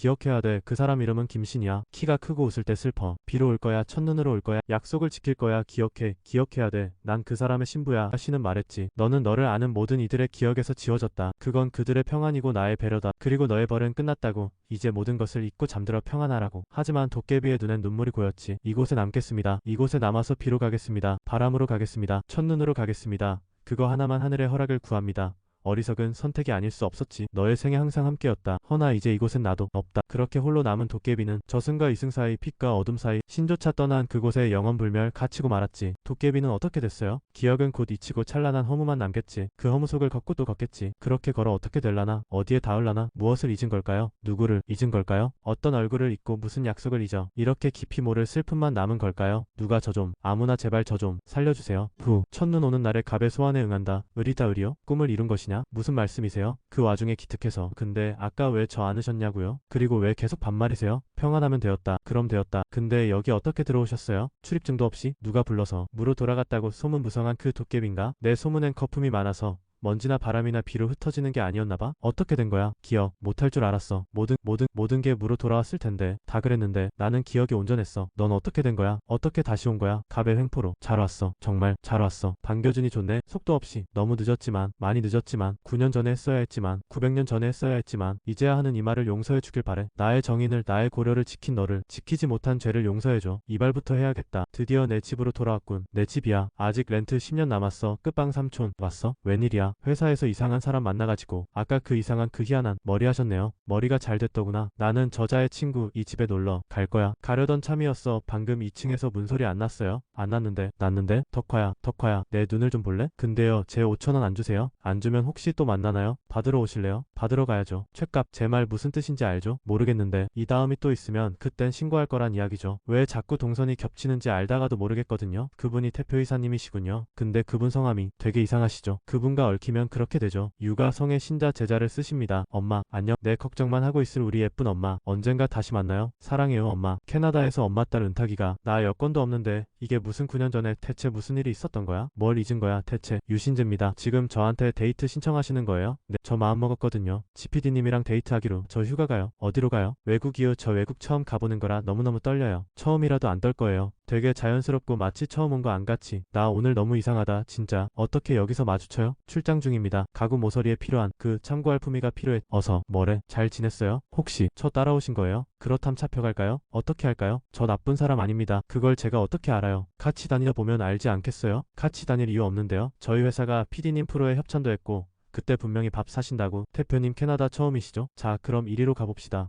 기억해야 돼. 그 사람 이름은 김신이야. 키가 크고 웃을 때 슬퍼. 비로 올 거야. 첫눈으로 올 거야. 약속을 지킬 거야. 기억해. 기억해야 돼. 난 그 사람의 신부야. 하시는 말했지. 너는 너를 아는 모든 이들의 기억에서 지워졌다. 그건 그들의 평안이고 나의 배려다. 그리고 너의 벌은 끝났다고. 이제 모든 것을 잊고 잠들어 평안하라고. 하지만 도깨비의 눈엔 눈물이 고였지. 이곳에 남겠습니다. 이곳에 남아서 비로 가겠습니다. 바람으로 가겠습니다. 첫눈으로 가겠습니다. 그거 하나만 하늘의 허락을 구합니다. 어리석은 선택이 아닐 수 없었지. 너의 생에 항상 함께였다. 허나 이제 이곳엔 나도 없다. 그렇게 홀로 남은 도깨비는 저승과 이승 사이 빛과 어둠 사이 신조차 떠난 그곳에 영원불멸 갇히고 말았지. 도깨비는 어떻게 됐어요? 기억은 곧 잊히고 찬란한 허무만 남겠지. 그 허무 속을 걷고 또 걷겠지. 그렇게 걸어 어떻게 될라나? 어디에 닿을라나? 무엇을 잊은 걸까요? 누구를 잊은 걸까요? 어떤 얼굴을 잊고 무슨 약속을 잊어? 이렇게 깊이 모를 슬픔만 남은 걸까요? 누가 저 좀, 아무나 제발 저 좀 살려주세요. 후, 첫눈 오는 날에 갑의 소원에 응한다. 의리다 의리요? 꿈을 이룬 것이 냐? 무슨 말씀이세요? 그 와중에 기특해서. 근데 아까 왜 저 안으셨냐고요? 그리고 왜 계속 반말이세요? 평안하면 되었다. 그럼 되었다. 근데 여기 어떻게 들어오셨어요? 출입증도 없이 누가 불러서 무로 돌아갔다고 소문 무성한 그 도깨비인가? 내 소문엔 거품이 많아서 먼지나 바람이나 비로 흩어지는 게 아니었나 봐? 어떻게 된 거야? 기억 못할 줄 알았어. 모든 모든 모든 게 무로 돌아왔을 텐데 다 그랬는데 나는 기억이 온전했어. 넌 어떻게 된 거야? 어떻게 다시 온 거야? 갑의 횡포로 잘 왔어. 정말 잘 왔어. 반겨준이 좋네. 속도 없이 너무 늦었지만 많이 늦었지만 9년 전에 했어야 했지만 900년 전에 했어야 했지만 이제야 하는 이 말을 용서해 주길 바래. 나의 정인을 나의 고려를 지킨 너를 지키지 못한 죄를 용서해 줘. 이발부터 해야겠다. 드디어 내 집으로 돌아왔군. 내 집이야. 아직 렌트 10년 남았어. 끝방 삼촌 왔어? 웬일이야? 회사에서 이상한 사람 만나가지고 아까 그 이상한 그 희한한 머리 하셨네요. 머리가 잘 됐더구나. 나는 저자의 친구 이 집에 놀러 갈 거야. 가려던 참이었어. 방금 2층에서 문소리 안 났어요? 안 났는데 났는데 덕화야 덕화야 내 눈을 좀 볼래? 근데요 제 5천원 안 주세요? 안 주면 혹시 또 만나나요? 받으러 오실래요? 받으러 가야죠. 책값 제 말 무슨 뜻인지 알죠? 모르겠는데 이 다음이 또 있으면 그땐 신고할 거란 이야기죠. 왜 자꾸 동선이 겹치는지 알다가도 모르겠거든요. 그분이 태표이사님이시군요. 근데 그분 성함이 되게 이상하시죠. 그분과 얽히면 그렇게 되죠. 유가 성의 신자 제자를 쓰십니다. 엄마 안녕 내 걱정만 하고 있을 우리 예쁜 엄마 언젠가 다시 만나요. 사랑해요 엄마. 캐나다에서 엄마 딸 은탁이가 나 여권도 없는데 이게 무슨 9년 전에 대체 무슨 일이 있었던 거야? 뭘 잊은 거야 대체 유신재입니다. 지금 저한테 데이트 신청하시는 거예요? 네, 저 마음 먹었거든요. 지피디님이랑 데이트하기로 저 휴가 가요. 어디로 가요? 외국이요. 저 외국 처음 가보는 거라 너무너무 떨려요. 처음이라도 안 떨 거예요. 되게 자연스럽고 마치 처음 온 거 안 같이. 나 오늘 너무 이상하다. 진짜. 어떻게 여기서 마주쳐요? 출장 중입니다. 가구 모서리에 필요한 그 참고할 품위가 필요해. 어서. 뭐래? 잘 지냈어요? 혹시 저 따라오신 거예요? 그렇담 잡혀갈까요? 어떻게 할까요? 저 나쁜 사람 아닙니다. 그걸 제가 어떻게 알아요? 같이 다니다 보면 알지 않겠어요? 같이 다닐 이유 없는데요? 저희 회사가 PD님 프로에 협찬도 했고 그때 분명히 밥 사신다고. 대표님 캐나다 처음이시죠? 자, 그럼 이리로 가봅시다.